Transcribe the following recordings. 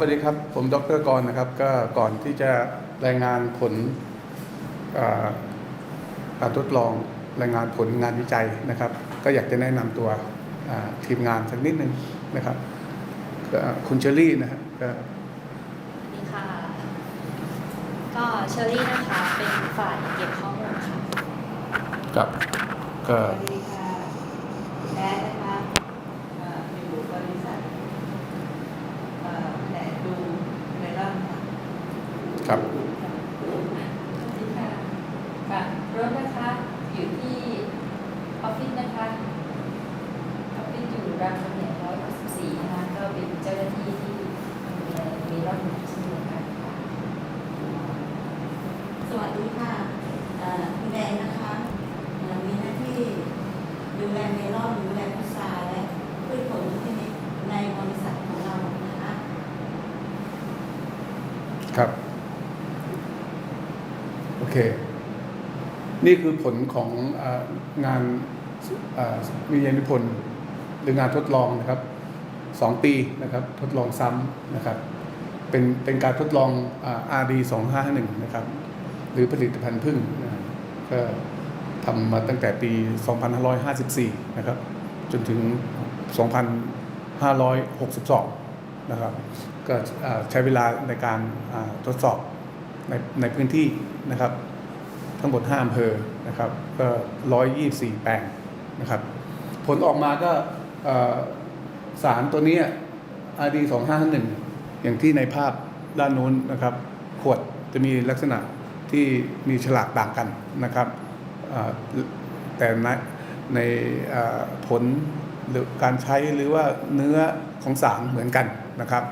ครับสวัสดีครับ ผมดรกรนะครับ ก็ก่อนที่จะรายงานผลอ่าการทดลองรายงานผลงานวิจัยนะครับ ก็อยากจะแนะนำตัวอ่าทีมงานสักนิดนึงนะครับก็คุณเชอรี่นะครับก็สวัสดีค่ะ ก็เชอรี่นะคะ เป็นฝ่ายเก็บข้อมูลค่ะกับก็สวัสดีค่ะแอดนะคะเอ่ออยู่บริษัทเอ่อแหนดูเมลอนค่ะ ครับดีค่ะค่ะรถนะคะอยู่ที่ออฟฟิศนะคะออฟฟิศอยู่รามคำแหง164นะคะ ก็เป็นเจ้าหน้าที่ที่ดูแลเมลอนเช่นเดียวกันค่ะ สวัสดีค่ะเอ่อคุณแดงนะคะเอ่อมีหน้าที่ดูแลเมลอนดูแลพุทราและพืชผลชนิดในบริษัทของเรานะคะ ครับ โอ เค นี่คือผลของงานวิทยานิพนธ์หรืองานทดลองนะครับสองปีนะครับ ทดลองซ้ำนะครับ เป็นเป็นการทดลองอ่า RD 251นะครับ หรือผลิตภัณฑ์พึ่งก็ทำมาตั้งแต่ปี 2554 นะครับ จนถึง 2562 นะครับ ก็ใช้เวลาในการทดสอบ ในในพื้นที่นะครับ ทั้งหมด5อำเภอนะครับก็124 แปลงนะครับ ผลออกมาก็สารตัวนี้ RD 251อย่างที่ในภาพด้านนู้นนะครับ ขวดจะมีลักษณะที่มีฉลากต่างกันนะครับแต่ในในผลหรือการใช้หรือว่าเนื้อของสารเหมือนกันนะครับ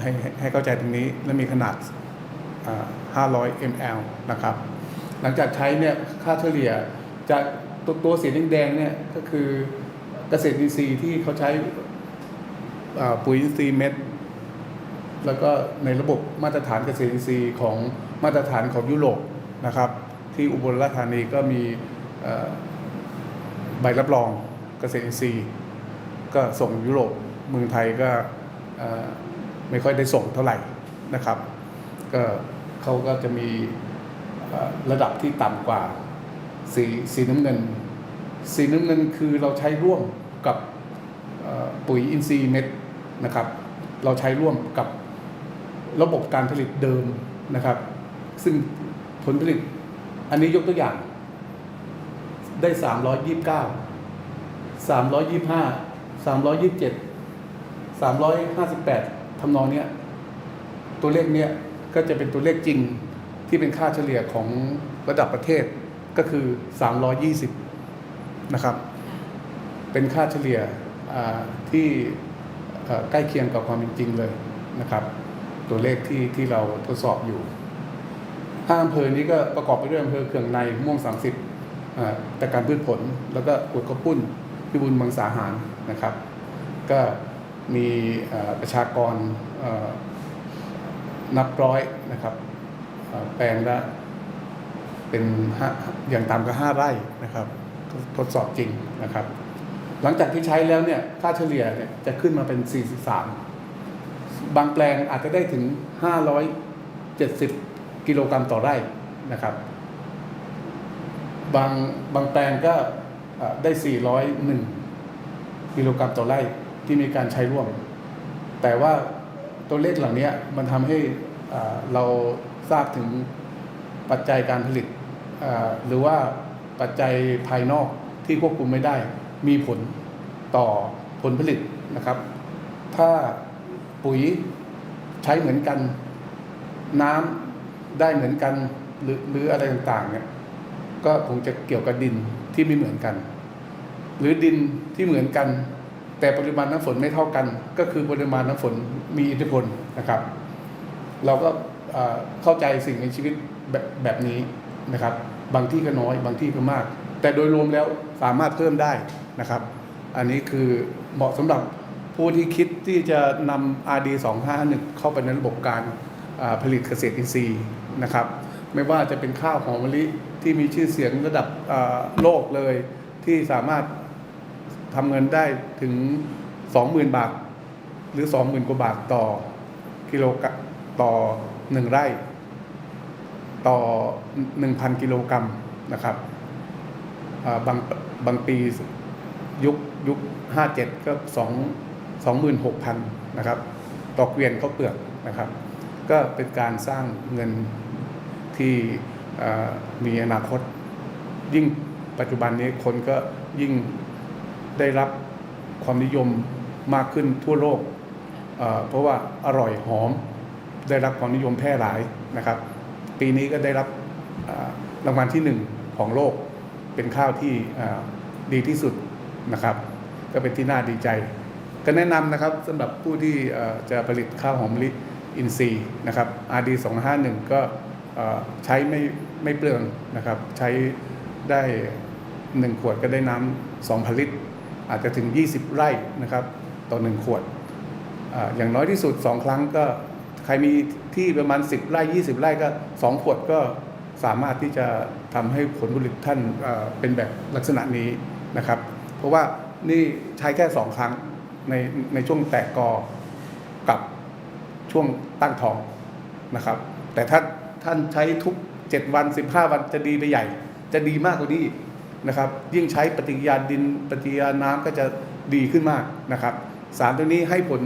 ให้ให้ให้เข้าใจตรงนี้และมีขนาดา 500 ml นะครับ หลังจากใช้เนี่ยค่าเฉลี่ยจากตัวตัวสีแดงๆเนี่ยก็คือเกษตรอินทรีย์ที่เขาใช้ปุ๋ยอินทรีย์เม็ดแล้วก็ในระบบมาตรฐานเกษตรอินทรีย์ของมาตรฐานของยุโรปนะครับ ที่อุบลราชธานีก็มีใบรับรองเกษตรอินทรีย์ก็ส่งยุโรปเมืองไทยก็ไม่ค่อยได้ส่งเท่าไหร่นะครับ ก็ เขาก็จะมีระดับที่ต่ำกว่าสีสีน้ำเงิน สีน้ำเงินคือเราใช้ร่วมกับปุ๋ยอินทรีย์เม็ดนะครับ เราใช้ร่วมกับระบบการผลิตเดิมนะครับ ซึ่งผลผลิตอันนี้ยกตัวอย่าง ได้ 329 325 327 358ทำนองเนี้ยตัวเลขเนี้ย ก็จะเป็นตัวเลขจริงที่เป็นค่าเฉลี่ยของระดับประเทศก็คือ 320 นะครับ เป็นค่าเฉลี่ยที่ใกล้เคียงกับความเป็นจริงเลยนะครับ ตัวเลขที่ที่เราทดสอบอยู่ห้าอำเภอนี้ก็ประกอบไปด้วยอำเภอเขื่องในม่วง 30อ่าแต่การพืชผลแล้วก็กุดข้าวปุ้นพิบูลมังสาหารนะครับ ก็มีประชากร นับร้อยนะครับแปลงละเป็นห้าอย่างต่ำก็ห้าไร่นะครับทดสอบจริงนะครับ หลังจากที่ใช้แล้วเนี่ยค่าเฉลี่ยเนี่ยจะขึ้นมาเป็น 43 บางแปลงอาจจะได้ถึง 570 กิโลกรัมต่อไร่นะครับ บางบางแปลงก็เอ่อได้ 401 กิโลกรัมต่อไร่ที่มีการใช้ร่วม แต่ว่า ตัวเลขเหล่านี้มันทำให้เราทราบถึงปัจจัยการผลิตหรือว่าปัจจัยภายนอกที่ควบคุมไม่ได้ มีผลต่อผลผลิตนะครับ ถ้าปุ๋ยใช้เหมือนกันน้ำได้เหมือนกันหรือหรืออะไรต่างๆเนี่ยก็คงจะเกี่ยวกับดินที่ไม่เหมือนกัน หรือดินที่เหมือนกัน แต่ปริมาณน้ำฝนไม่เท่ากัน ก็คือปริมาณน้ำฝนมีอิทธิพลนะครับ เราก็เข้าใจสิ่งในชีวิตแบบแบบนี้นะครับ บางที่ก็น้อย บางที่ก็มาก แต่โดยรวมแล้วสามารถเพิ่มได้นะครับ อันนี้คือเหมาะสำหรับผู้ที่คิดที่จะนำ RD 251เข้าไปในระบบการผลิตเกษตรอินทรีย์นะครับ ไม่ว่าจะเป็นข้าวหอมมะลิที่มีชื่อเสียงระดับโลกเลยที่สามารถ ทำเงินได้ถึง 20,000 บาท หรือ 20,000 กว่าบาทต่อกิโลกรัมต่อ 1 ไร่ ต่อ 1,000 กิโลกรัมนะครับบางบางปียุคยุค 57 ก็ 2 26,000 นะครับ ต่อเกวียนข้าเปลือกนะครับ ก็เป็นการสร้างเงินที่มีอนาคตยิ่งปัจจุบันนี้คนก็ยิ่ง ได้รับความนิยมมากขึ้นทั่วโลกเเพราะว่าอร่อยหอม ได้รับความนิยมแพร่หลายนะครับ ปีนี้ก็ได้รับรางวัลที่หนึ่งของโลก เป็นข้าวที่ดีที่สุดนะครับ ก็เป็นที่น่าดีใจ ก็แนะนำนะครับสำหรับผู้ที่จะผลิตข้าวหอมมะลิอินทรีย์นะครับ RD 251ก็เอ่อใช้ไม่ไม่เปลืองนะครับ ใช้ได้ 1 ขวดก็ได้น้ำ2,000 ลิตร อาจจะถึง 20 ไร่นะครับต่อ1ขวดออย่างน้อยที่สุด 2 ครั้งก็ใครมีที่ประมาณ 10 ไร่ 20 ไร่ก็ 2 ขวดก็สามารถที่จะทำให้ผลผลิตท่านเเป็นแบบลักษณะนี้นะครับ เพราะว่านี่ใช้แค่ 2 ครั้งในในช่วงแตกกอกับช่วงตั้งท้องนะครับ แต่ถ้าท่านใช้ทุก 7 วัน 15 วันจะดีไปใหญ่ จะดีมากกว่านี้ นะครับ ยิ่งใช้ปฏิกิริยาดินปฏิกิริยาน้ำก็จะดีขึ้นมากนะครับ สารตัวนี้ให้ผล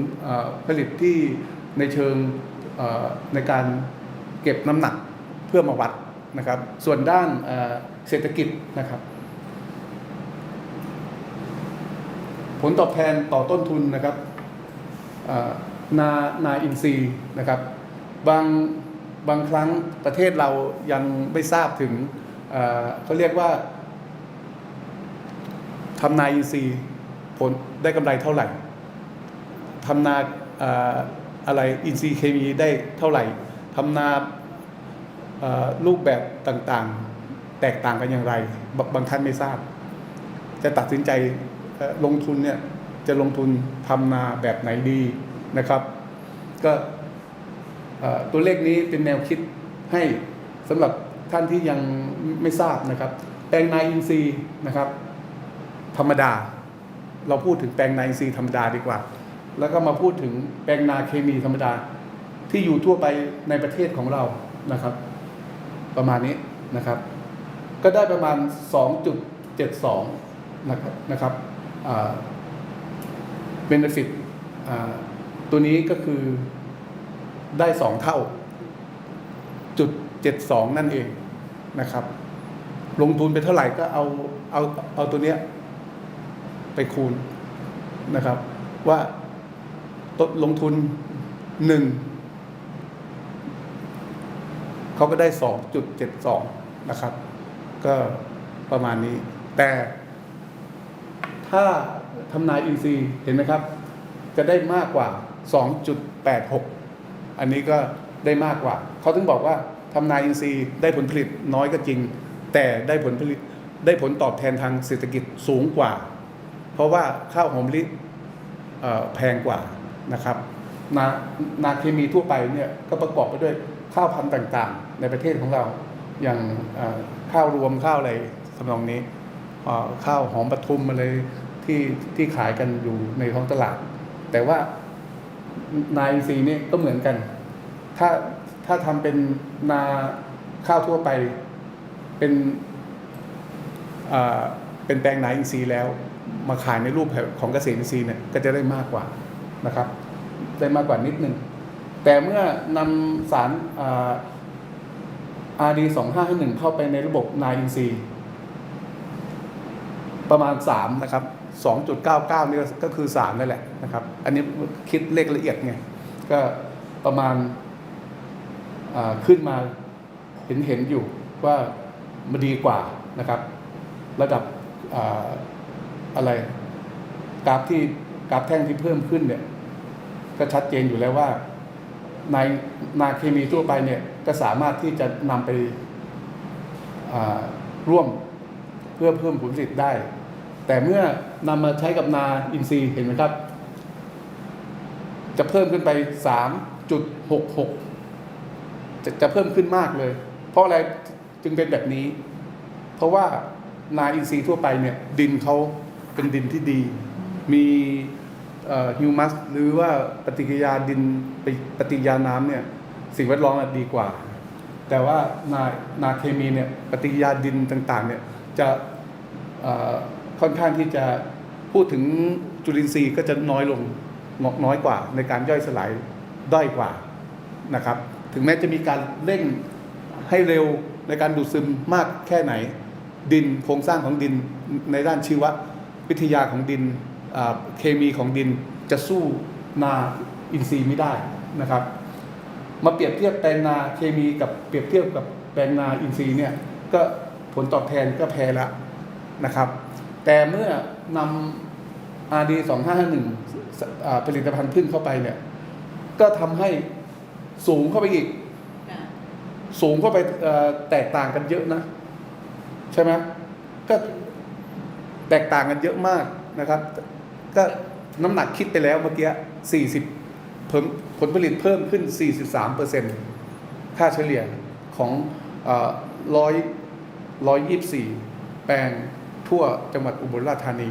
ผลิตที่ในเชิงในการเก็บน้ำหนักเพื่อมาวัดนะครับ ส่วนด้านเศรษฐกิจนะครับ ผลตอบแทนต่อต้นทุนนะครับนานาอินทรีย์นะครับบางบางครั้งประเทศเรายังไม่ทราบถึงเขาเรียกว่า ทำนาอินทรีย์ผลได้กำไรเท่าไหร่ทำนาอะไรอินทรีย์เคมีได้เท่าไหร่ทำนารูปแบบต่างๆ แตกต่างกันอย่างไรบางบางท่านไม่ทราบ จะตัดสินใจลงทุนเนี่ยจะลงทุนทำนาแบบไหนดีนะครับ ก็ตัวเลขนี้เป็นแนวคิดให้สำหรับท่านที่ยังไม่ทราบนะครับ แปลงนาอินทรีย์นะครับ ธรรมดา เราพูดถึงแปลงนาอินทรีย์ธรรมดาดีกว่า แล้วก็มาพูดถึงแปลงนาเคมีธรรมดา ที่อยู่ทั่วไปในประเทศของเรานะครับ ประมาณนี้นะครับ ก็ได้ประมาณ 2.72 นะครับนะครับเบนฟิตตัวนี้ก็คือได้2เท่าจุด72นั่นเองนะครับ ลงทุนไปเท่าไหร่ก็เอาเอาเอาตัวเนี้ย ไปคูณนะครับ ว่าต้นลงทุนหนึ่งเขาก็ได้สองจุดเจ็ดสองนะครับ ก็ประมาณนี้ แต่ถ้าทำนายอินทรีเห็นไหมครับ จะได้มากกว่า 2.86 อันนี้ก็ได้มากกว่า เขาถึงบอกว่าทำนายอินทรีได้ผลผลิตน้อยก็จริง แต่ได้ผลผลิตได้ผลตอบแทนทางเศรษฐกิจสูงกว่า เพราะว่าข้าวหอมลิแพงกว่านะครับนานาเคมีทั่วไปเนี่ยก็ประกอบไปด้วยข้าวพันธุ์ต่างๆ ในประเทศของเราอย่างข้าวรวมข้าวอะไรทำนองนี้ข้าวหอมปทุมอะไรที่ที่ขายกันอยู่ในท้องตลาด แต่ว่านายซีนี่ก็เหมือนกัน ถ้าถ้าทำเป็นนาข้าวทั่วไปเป็นเป็นแปลงนาอินทรีย์แล้ว มาขายในรูปแบบของเกษตรอินทรีย์เนี่ยก็จะได้มากกว่านะครับ ได้มากกว่านิดนึง แต่เมื่อนำสารอาร์ดีสองห้าหนึ่งเข้าไปในระบบนาอินทรีย์ประมาณสามนะครับสองจุดเก้าเก้านี่ก็คือสามนั่นแหละนะครับ อันนี้คิดเลขละเอียดไง ก็ประมาณาขึ้นมาเห็นเห็นอยู่ว่ามันดีกว่านะครับ ระดับ อะไรกราฟที่กราฟแท่งที่เพิ่มขึ้นเนี่ย ก็ชัดเจนอยู่แล้วว่าในนาเคมีทั่วไปเนี่ยก็สามารถที่จะนำไปร่วมเพื่อเพิ่มผลผลิตได้ แต่เมื่อนำมาใช้กับนาอินทรีย์เห็นไหมครับ จะเพิ่มขึ้นไป 3.66 จะจะเพิ่มขึ้นมากเลย เพราะอะไรจึงเป็นแบบนี้ เพราะว่านาอินทรีย์ทั่วไปเนี่ย ดินเขา เป็นดินที่ดี มีฮิวมัสหรือว่าปฏิกิริยาดินไปปฏิกิริยาน้ำเนี่ยสิ่งแวดล้อมอะดีกว่า แต่ว่านานาเคมีเนี่ยปฏิกิริยาดินต่างๆเนี่ยจะเอ่อค่อนข้างที่จะพูดถึงจุลินทรีย์ก็จะน้อยลงน้อยกว่าในการย่อยสลายด้อยกว่านะครับ ถึงแม้จะมีการเร่งให้เร็วในการดูดซึมมากแค่ไหน ดินโครงสร้างของดินในด้านชีว วิทยาของดินอ่าเคมีของดินจะสู้นาอินทรีย์ไม่ได้นะครับ มาเปรียบเทียบแปลงนาเคมีกับเปรียบเทียบกับแปลงนาอินทรีย์เนี่ยก็ผลตอบแทนก็แพ้แล้วนะครับ แต่เมื่อนำ RD 2551อ่าผลิตภัณฑ์พึ่งเข้าไปเนี่ยก็ทำให้สูงเข้าไปอีกค่ะสูงเข้าไปเอ่อแตกต่างกันเยอะนะ ใช่ไหมก็ แตกต่างกันเยอะมากนะครับ ก็น้ำหนักคิดไปแล้วเมื่อกี้ 40เพิ่มผลผลิตเพิ่มขึ้น 43เปอร์เซ็นต์ค่าเฉลี่ยของร้อยร้อยยี่สี่แปลงทั่วจังหวัดอุบลราชธานี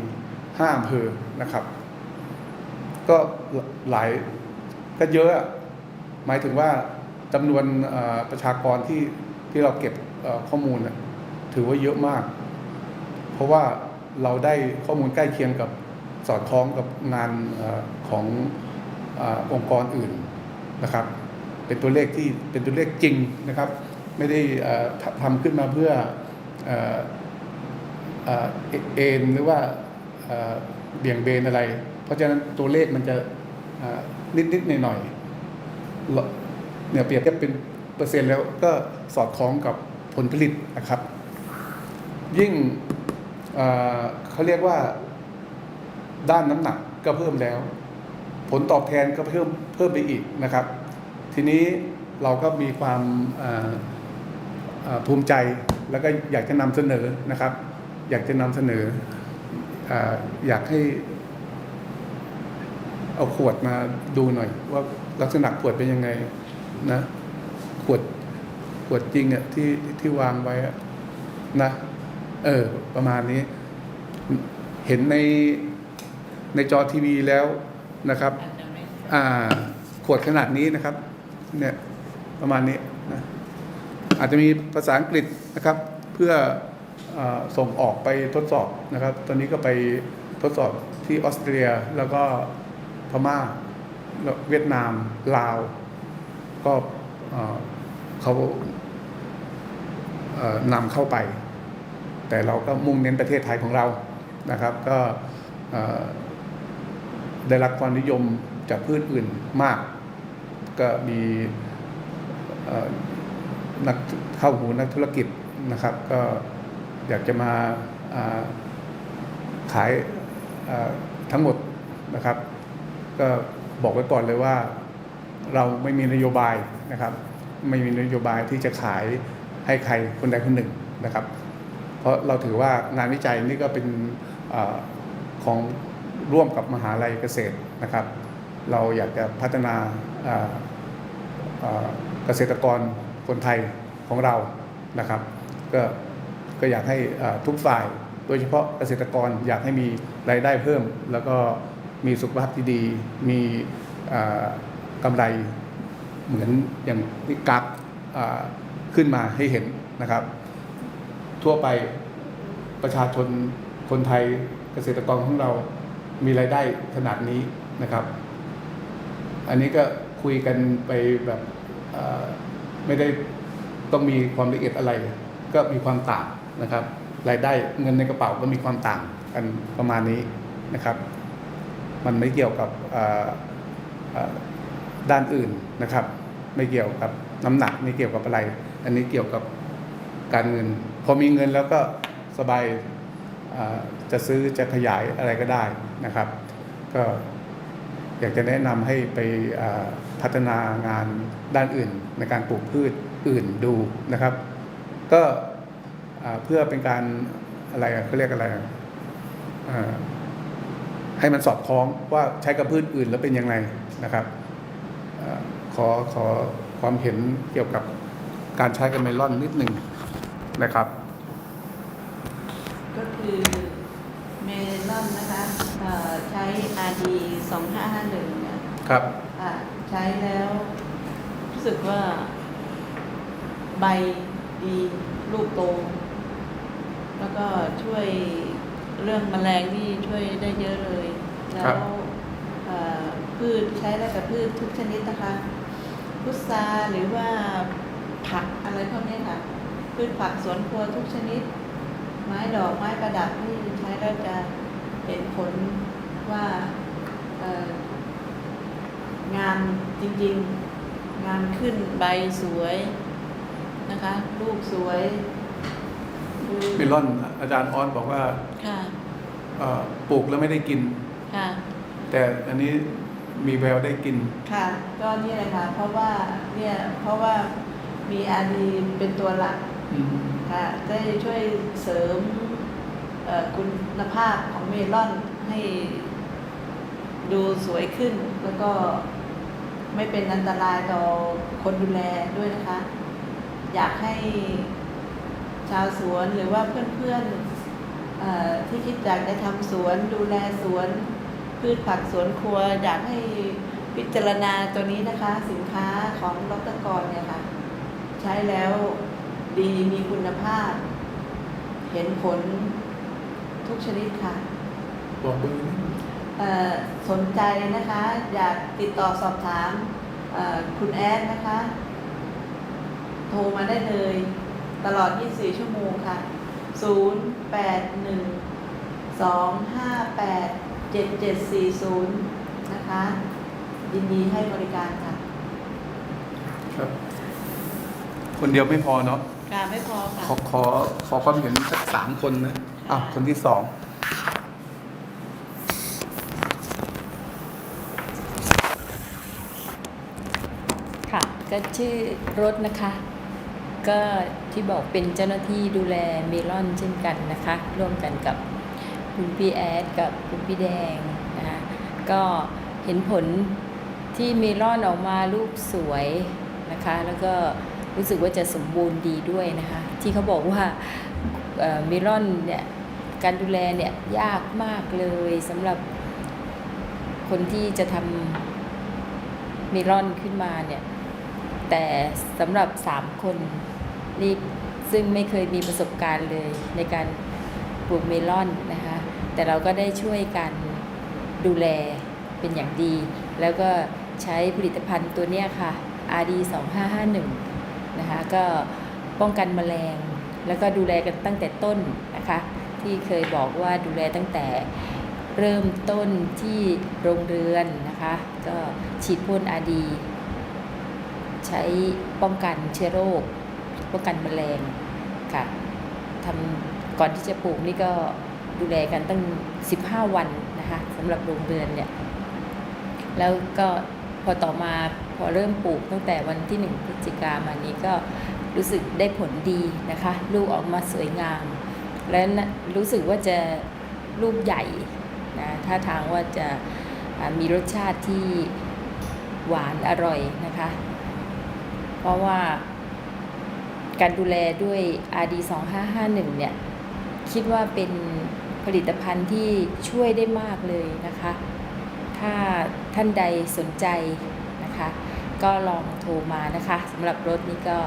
ห้าอำเภอนะครับ ก็หลายก็เยอะหมายถึงว่าจำนวนประชากรที่ที่เราเก็บข้อมูลถือว่าเยอะมาก เพราะว่า เราได้ข้อมูลใกล้เคียงกับสอดคล้องกับงานอขององค์กรอื่นนะครับ เป็นตัวเลขที่เป็นตัวเลขจริงนะครับ ไม่ได้ทำทำขึ้นมาเพื่อเอ่อเอ่อเอ็นหรือว่าเบี่ยงเบนอะไร เพราะฉะนั้นตัวเลขมันจะนิดๆหน่อยๆเนี่ยเปรียบเทียบเป็นเปอร์เซ็นต์แล้วก็สอดคล้องกับผลผลิตนะครับ ยิ่ง เขาเรียกว่าด้านน้ำหนักก็เพิ่มแล้ว ผลตอบแทนก็เพิ่มเพิ่มไปอีกนะครับ ทีนี้เราก็มีความภูมิใจแล้วก็อยากจะนำเสนอนะครับ อยากจะนำเสนอออยากให้เอาขวดมาดูหน่อย ว่าลักษณะขวดเป็นยังไงนะขวดขวดจริงอะที่ที่วางไว้อะนะ เออ ประมาณนี้ เห็นในในจอทีวีแล้วนะครับอาจจะไม่อ่า ขวดขนาดนี้นะครับ เนี่ย ประมาณนี้นะอาจจะมีภาษาอังกฤษนะครับ เพื่ออาส่งออกไปทดสอบนะครับ ตอนนี้ก็ไปทดสอบที่ออสเตรียแล้วก็พม่าแล้วเวียดนาม ลาว ก็เอ่อเขาเอ่อนำเข้าไป แต่เราก็มุ่งเน้นประเทศไทยของเรานะครับ ก็ได้รับความนิยมจากพืชอื่นมาก ก็มีนักเข้าหูนักธุรกิจนะครับ ก็อยากจะมาขายทั้งหมดนะครับ ก็บอกไว้ก่อนเลยว่าเราไม่มีนโยบายนะครับ ไม่มีนโยบายที่จะขายให้ใครคนใดคนหนึ่งนะครับ ราะเราถือว่างานวิจัยนี่ก็เป็นอของร่วมกับมหาลัยเกษตรนะครับ เราอยากจะพัฒนาเกษตรกรคนไทยของเรานะครับ ก็ก็อยากให้ทุกฝ่าย โดยเฉพาะเกษตรกรอยากให้มีรายได้เพิ่ม แล้วก็มีสุขภาพที่ดี มีกำไรเหมือนอย่างที่กราฟขึ้นมาให้เห็นนะครับ ทั่วไปประชาชนคนไทยเกษตรกรของเรามีรายได้ขนาดนี้นะครับ อันนี้ก็คุยกันไปแบบไม่ได้ต้องมีความละเอียดอะไร ก็มีความต่างนะครับ รายได้เงินในกระเป๋าก็มีความต่างกันประมาณนี้นะครับ มันไม่เกี่ยวกับด้านอื่นนะครับ ไม่เกี่ยวกับน้ำหนักไม่เกี่ยวกับอะไร อันนี้เกี่ยวกับการเงิน พอมีเงินแล้วก็สบายจะซื้อจะขยายอะไรก็ได้นะครับ ก็อยากจะแนะนำให้ไปพัฒนางานด้านอื่นในการปลูกพืชอื่นดูนะครับ ก็เพื่อเป็นการอะไรเขาเรียกอะไรให้มันสอดคล้องว่าใช้กับพืชอื่นแล้วเป็นยังไงนะครับอขอขอความเห็นเกี่ยวกับการใช้กับเมลอนนิดหนึ่ง นะครับ ก็คือเมลอนนะคะเอ่อใช้ RD 2551เนี่ยครับอะใช้แล้ว รู้สึกว่า ใบดีลูกโต แล้วก็ช่วยเรื่องแมลงนี่ช่วยได้เยอะเลย แล้ครับวเอ่อพืชใช้ได้กับพืชทุกชนิดนะคะ พุทราหรือว่าผักอะไรพวกนี้ค่ะ พืชผักสวนครัวทุกชนิด ไม้ดอกไม้ประดับที่ใช้แล้วจะเห็นผลว่าเอ่องามจริงๆ งามขึ้นใบสวยนะคะลูกสวยดูเมลอนอาจารย์ออสบอกว่าค่ะเอ่อปลูกแล้วไม่ได้กินค่ะแต่อันนี้มีแววได้กิน ค่ะ ก็นี่แหละค่ะเพราะว่าเนี่ยเพราะว่ามีอาดีเป็นตัวหลักอืม ค่ะได้ช่วยเสริมคุณภาพของเมลอนให้ดูสวยขึ้น แล้วก็ไม่เป็นอันตรายต่อคนดูแลด้วยนะคะ อยากให้ชาวสวนหรือว่าเพื่อนๆที่คิดอยากจะทำสวนดูแลสวนพืชผักสวนครัว อยากให้พิจารณาตัวนี้นะคะ สินค้าของดรกรเนี่ยค่ะ ใช้แล้ว ดีมีคุณภาพ เห็นผลทุกชนิดค่ะ บอกเบอร์นิดนึงเอ่อสนใจนะคะ อยากติดต่อสอบถามเอ่อคุณแอดนะคะ โทรมาได้เลยตลอด 24 ชั่วโมงค่ะ 0 8 1 2 5 8 7 7 4 0 นะคะ ยินดีให้บริการค่ะ ครับ คนเดียวไม่พอเนาะ การไม่พอค่ะขอขอขอความเห็นสักสามคนนะอะคนที่สองค่ะ ก็ชื่อรถนะคะ ก็ที่บอกเป็นเจ้าหน้าที่ดูแลเมลอนเช่นกันนะคะ ร่วมกันกับคุณพี่แอดกับคุณพี่แดงนะคะก็เห็นผลที่เมลอนออกมาลูกสวยนะคะ แล้วก็ รู้สึกว่าจะสมบูรณ์ดีด้วยนะคะ ที่เขาบอกว่าเมลอนเนี่ยการดูแลเนี่ยยากมากเลยสำหรับคนที่จะทำเมลอนขึ้นมาเนี่ย แต่สำหรับ3คนนี่ซึ่งไม่เคยมีประสบการณ์เลยในการปลูกเมลอนนะคะ แต่เราก็ได้ช่วยกันดูแลเป็นอย่างดี แล้วก็ใช้ผลิตภัณฑ์ตัวเนี้ยค่ะ RD 2551 นะคะก็ป้องกันแมลง แล้วก็ดูแลกันตั้งแต่ต้นนะคะที่เคยบอกว่าดูแลตั้งแต่เริ่มต้นที่โรงเรือนนะคะก็ฉีดพ่นอาดี ใช้ป้องกันเชื้อโรค ป้องกันแมลงค่ะทำก่อนที่จะปลูกนี่ก็ดูแลกันตั้ง 15 วันนะคะสำหรับโรงเรือนเนี่ยแล้วก็พอต่อมา พอเริ่มปลูกตั้งแต่วันที่ 1 พฤศจิกามานี้ก็รู้สึกได้ผลดีนะคะ ลูกออกมาสวยงาม และรู้สึกว่าจะลูกใหญ่นะท่าทางว่าจะมีรสชาติที่หวานอร่อยนะคะ เพราะว่าการดูแลด้วย RD 2551เนี่ย คิดว่าเป็นผลิตภัณฑ์ที่ช่วยได้มากเลยนะคะ ถ้าท่านใดสนใจนะคะ ก็ลองโทรมานะคะสำหรับรถนี้ก็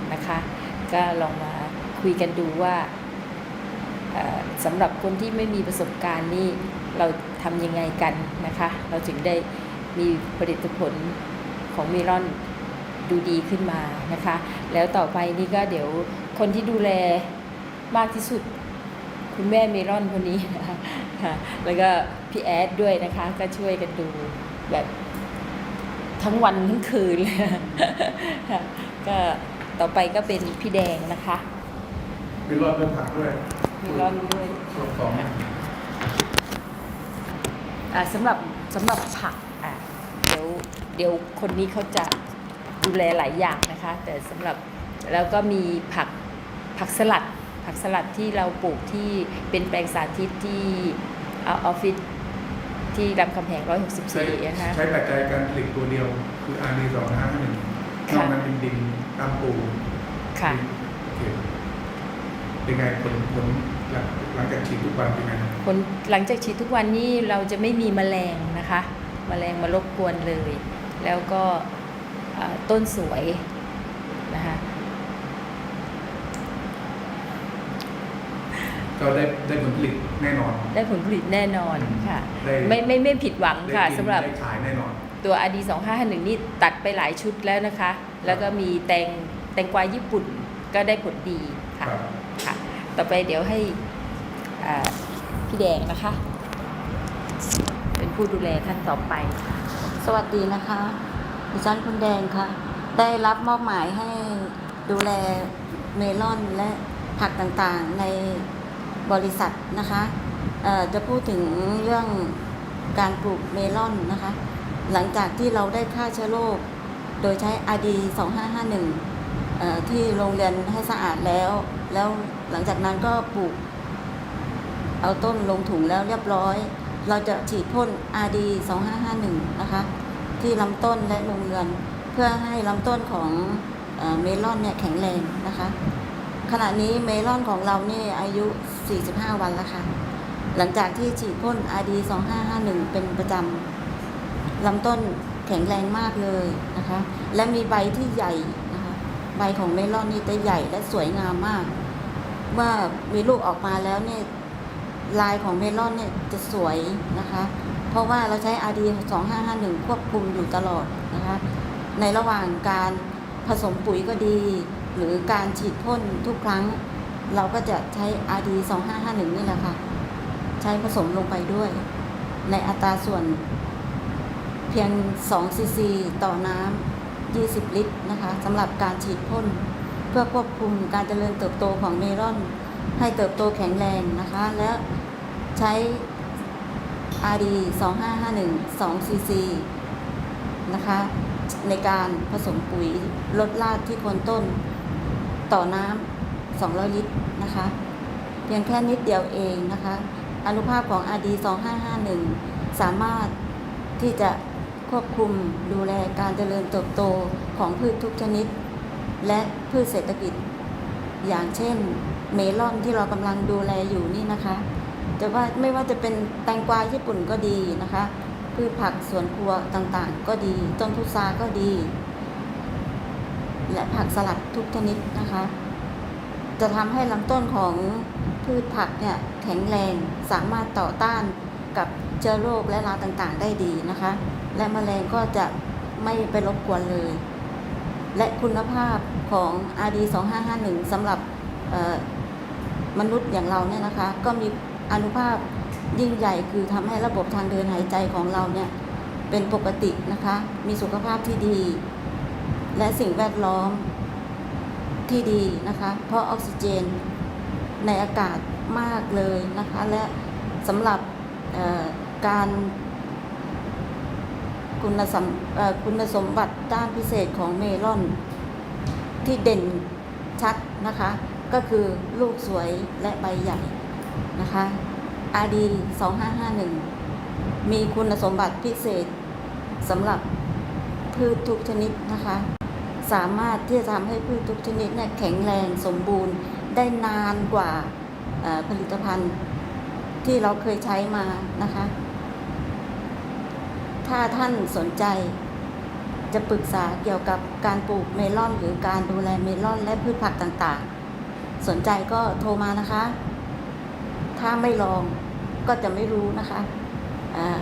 0893571497 นะคะ ก็ลองมาคุยกันดูว่าสำหรับคนที่ไม่มีประสบการณ์นี่เราทำยังไงกันนะคะ เราถึงได้มีผลิตผลของเมลอนดูดีขึ้นมานะคะ แล้วต่อไปนี่ก็เดี๋ยวคนที่ดูแลมากที่สุด คุณแม่เมลอนคนนี้นะ คะค่ะแล้วก็พี่แอดด้วยนะคะก็ช่วยกันดูแบบทั้งวันทั้งคืนเลยค่ะก็ต่อไปก็เป็นพี่แดงนะคะมีรอดเรื่องผักด้วยเมลอนด้วยส่วนสองอ่าสำหรับสำหรับผักอะเดี๋ยวเดี๋ยวคนนี้เขาจะดูแลหลายอย่างนะคะ แต่สำหรับแล้วก็มีผักผักสลัด ผักสลัดที่เราปลูกที่เป็นแปลงสาธิตที่ออฟฟิศที่รามคำแหงใช้164นะคะใช้ปัจจัยการผลิตตัวเดียว คือ RD สองห้าหนึ่งนค่ะอกนั้นเป็นดินตามปูค่ะโอเคเป็นไงผลผลหลังหลังจากฉีดทุกวันเป็นไงผลหลังจากฉีดทุกวันนี้เราจะไม่มีแมลงนะคะแมลงมารบกวนเลย แล้วก็เอ่อต้นสวยนะคะ ก็ได้ได้ผลผลิตแน่นอน ได้ผลผลิตแน่นอนค่ะ ได้ ไม่ไม่ไม่ผิดหวังค่ะได้กินสำหรับได้ขายแน่นอน ตัว RD 2551นี่ตัดไปหลายชุดแล้วนะคะ แล้วก็มีแตงแตงกวาญี่ปุ่นก็ได้ผลดีค่ะครับ ค่ะ ต่อไปเดี๋ยวให้อ่าพี่แดงนะคะ เป็นผู้ดูแลท่านต่อไป สวัสดีนะคะ ดิฉันคุณแดงค่ะ ได้รับมอบหมายให้ดูแลเมลอนและผักต่างๆ ใน บริษัทนะคะจะพูดถึงเรื่องการปลูกเมลอนนะคะ หลังจากที่เราได้ฆ่าเชื้อโรคโดยใช้ RD 2551เอ่อที่โรงเรียนให้สะอาดแล้ว แล้วหลังจากนั้นก็ปลูก เอาต้นลงถุงแล้วเรียบร้อย เราจะฉีดพ่น RD 2551 นะคะ ที่ลำต้นและโรงเรือน เพื่อให้ลำต้นของเอเมลอนเนี่ยแข็งแรงนะคะ ขณะนี้เมลอนของเรานี่อายุ 45 วันแล้วค่ะ หลังจากที่ฉีดพ่น RD 2551 เป็นประจำลำต้นแข็งแรงมากเลยนะคะ และมีใบที่ใหญ่นะคะ ใบของเมลอนนี่จะใหญ่และสวยงามมาก เมื่อมีลูกออกมาแล้วเนี่ยลายของเมลอนเนี่ยจะสวยนะคะ เพราะว่าเราใช้ RD 2551 ควบคุมอยู่ตลอดนะคะ ในระหว่างการผสมปุ๋ยก็ดี หรือการฉีดพ่นทุกครั้ง เราก็จะใช้ RD 2551 นี่แหละค่ะ ใช้ผสมลงไปด้วย ในอัตราส่วนเพียง2ซีซีต่อน้ำ 20 ลิตรนะคะสำหรับการฉีดพ่น เพื่อควบคุมการเจริญเติบโตของเมลอน ให้เติบโตแข็งแรงนะคะ และใช้ RD 2551 2 cc นะคะในการผสมปุ๋ยลดรากที่โคนต้นต่อน้ำ 200 ลิตรนะคะเพียงแค่นิดเดียวเองนะคะอนุภาพของ RD 2551 สามารถที่จะควบคุมดูแลการเจริญเติบโตของพืชทุกชนิด และพืชเศรษฐกิจ อย่างเช่น เมลอนที่เรากำลังดูแลอยู่นี่นะคะจะว่าไม่ว่าจะเป็นแตงกวาญี่ปุ่นก็ดีนะคะ พืชผักสวนครัวต่างๆ ก็ดีต้นพุทราก็ดี และผักสลัดทุกชนิดนะคะ จะทำให้ลำต้นของพืชผักเนี่ยแข็งแรงสามารถต่อต้านกับเชื้อโรคและราต่างๆ ได้ดีนะคะ และแมลงก็จะไม่ไปรบกวนเลย และคุณภาพของ RD 2551สำหรับมนุษย์อย่างเราเนี่ยนะคะ ก็มีอนุภาพยิ่งใหญ่คือทำให้ระบบทางเดินหายใจของเราเนี่ยเป็นปกตินะคะ มีสุขภาพที่ดี และสิ่งแวดล้อม ที่ดีนะคะ เพราะออกซิเจนในอากาศมากเลยนะคะ และสำหรับการคุณสมคุณสมบัติด้านพิเศษของเมลอน ที่เด่นชัดนะคะ ก็คือลูกสวยและใบใหญ่นะคะ RD 2551 มีคุณสมบัติพิเศษสำหรับพืชทุกชนิดนะคะ สามารถที่จะทำให้พืชทุกชนิดเนี่ยแข็งแรงสมบูรณ์ได้นานกว่าผลิตภัณฑ์ที่เราเคยใช้มานะคะ ถ้าท่านสนใจจะปรึกษาเกี่ยวกับการปลูกเมลอนหรือการดูแลเมลอนและพืชผักต่างๆ สนใจก็โทรมานะคะ ถ้าไม่ลองก็จะไม่รู้นะคะอ่า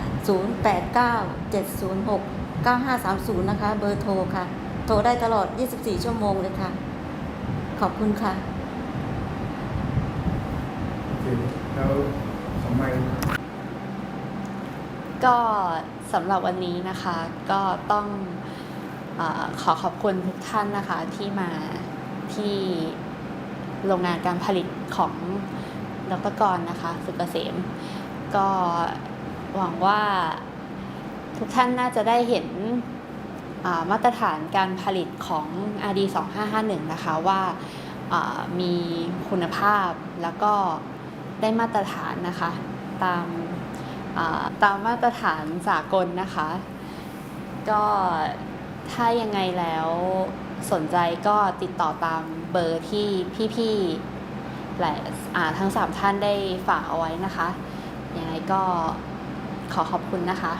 089 706 9530 นะคะ เบอร์โทรค่ะ โทรได้ตลอด 24 ชั่วโมงเลยค่ะ ขอบคุณค่ะโอเคแล้วของไมค์ก็สำหรับวันนี้นะคะก็ต้องอาขอขอบคุณทุกท่านนะคะที่มาที่โรงงานการผลิตของดรกรนะคะสุกเกษม ก็หวังว่าทุกท่านน่าจะได้เห็นอ่า มาตรฐานการผลิตของ RD 2551 นะคะว่ามีคุณภาพแล้วก็ได้มาตรฐานนะคะตามตามมาตรฐานสากลนะคะ ก็ถ้ายังไงแล้วสนใจก็ติดต่อตามเบอร์ที่พี่ๆแหละอ่าทั้งสามท่านได้ฝากเอาไว้นะคะยังไงก็ขอขอบคุณนะคะ